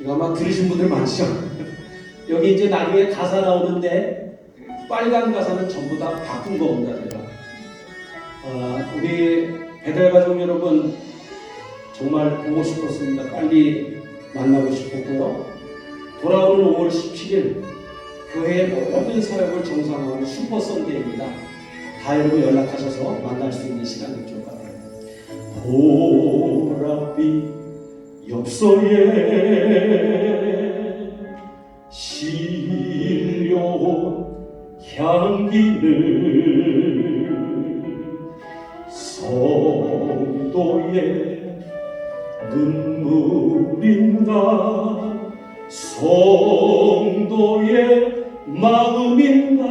이거 아마 들으신 분들 많죠? 여기 이제 나중에 가사 나오는데 빨간 가사는 전부 다 바꾼 겁니다, 제가. 아, 우리 배달 가족 여러분 정말 보고 싶었습니다. 빨리 만나고 싶었고요. 돌아오는 5월 17일 교회의 모든 사역을 정상화하는 슈퍼 선데이입니다. 다 여러분 연락하셔서 만날 수 있는 시간 될것 같아요. 보랏빛 엽서에 실려온 향기를 성도의 눈물인가? 성도의 마음인가?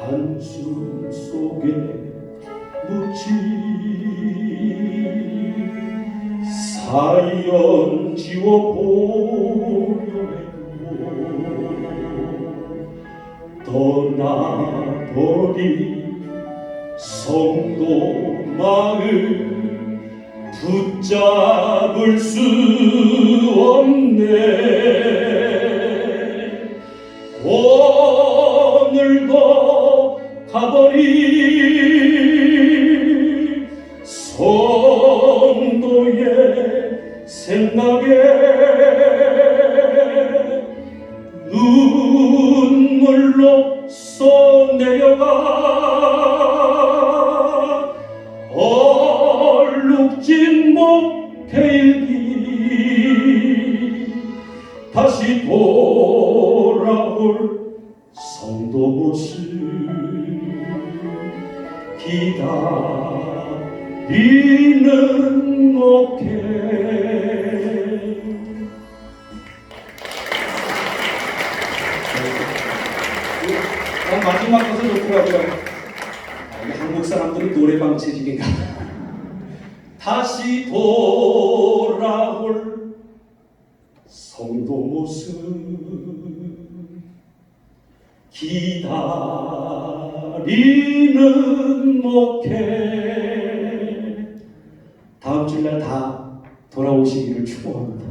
한숨 속에 묻힌 사연 지워 보려해도 떠나버린 성도 마음 붙잡을 수 없네. 오늘도 가버린 생각에 눈물로 쏟내려가 얼룩진 목회일기 다시 돌아올 성도 모습 기다리는 목회 어, 마지막 것은. 아, 이게 한국 사람들은 노래방 채식인가? 다시 돌아올 성도 모습 기다리는 목회 다음 주날 다 돌아오시기를 축복합니다.